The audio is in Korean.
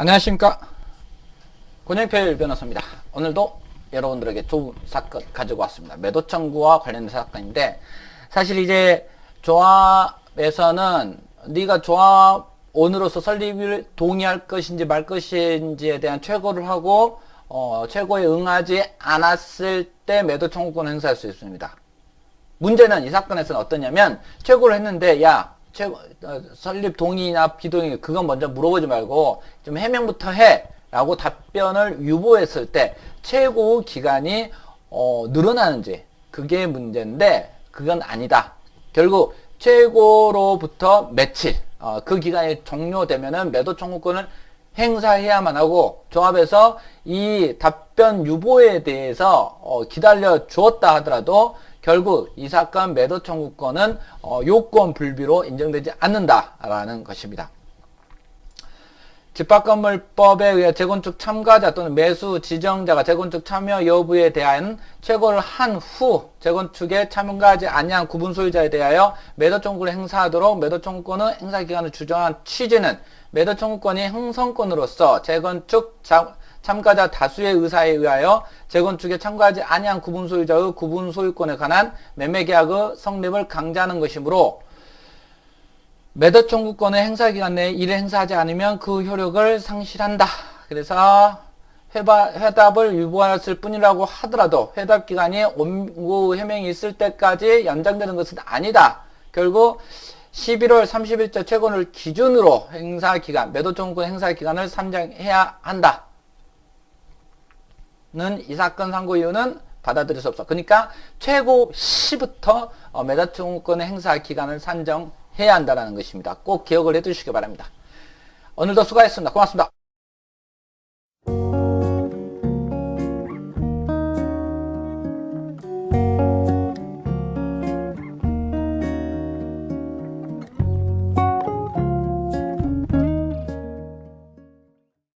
안녕하십니까? 권영필 변호사입니다. 오늘도 여러분들에게 좋은 사건 가지고 왔습니다. 매도 청구와 관련된 사건인데 사실 이제 조합에서는 네가 조합원으로서 설립을 동의할 것인지 말 것인지에 대한 최고를 하고 어, 최고에 응하지 않았을 때 매도 청구권 을 행사할 수 있습니다. 문제는 이 사건에서는 어떠냐면 최고를 했는데 야 최고 어, 설립 동의나 비동의 그건 먼저 물어보지 말고 좀 해명부터 해라고 답변을 유보했을 때 최고 기간이 어, 늘어나는지 그게 문제인데 그건 아니다. 결국 최고로부터 며칠 어, 그 기간이 종료되면은 매도 청구권을 행사해야만 하고 조합에서 이 답변 유보에 대해서 어, 기다려 주었다 하더라도 결국 이 사건 매도 청구권은 어, 요건 불비로 인정되지 않는다라는 것입니다. 집합건물법에 의해 재건축 참가자 또는 매수 지정자가 재건축 참여 여부에 대한 최고를 한 후 재건축에 참가하지 아니한 구분 소유자에 대하여 매도 청구를 행사하도록 매도 청구권의 행사 기간을 주장한 취지는 매도 청구권이 형성권으로서 재건축 자- 참가자 다수의 의사에 의하여 재건축에 참가하지 아니한 구분 소유자의 구분 소유권에 관한 매매 계약의 성립을 강제하는 것이므로 매도 청구권의 행사 기간 내에 이를 행사하지 않으면 그 효력을 상실한다. 그래서 회바, 회답을 유보했을 뿐이라고 하더라도 회답 기간이 원고 해명이 있을 때까지 연장되는 것은 아니다. 결국 11월 30일자 최고를 기준으로 행사 기간, 매도 청구권 행사 기간을 산정해야 한다. 는이 사건 상고 이유는 받아들일 수 없어. 그러니까 최고 시부터 어, 청구권의 행사 기간을 산정해야 한다는 것입니다. 꼭 기억을 해 두시기 바랍니다. 오늘도 수고하셨습니다. 고맙습니다.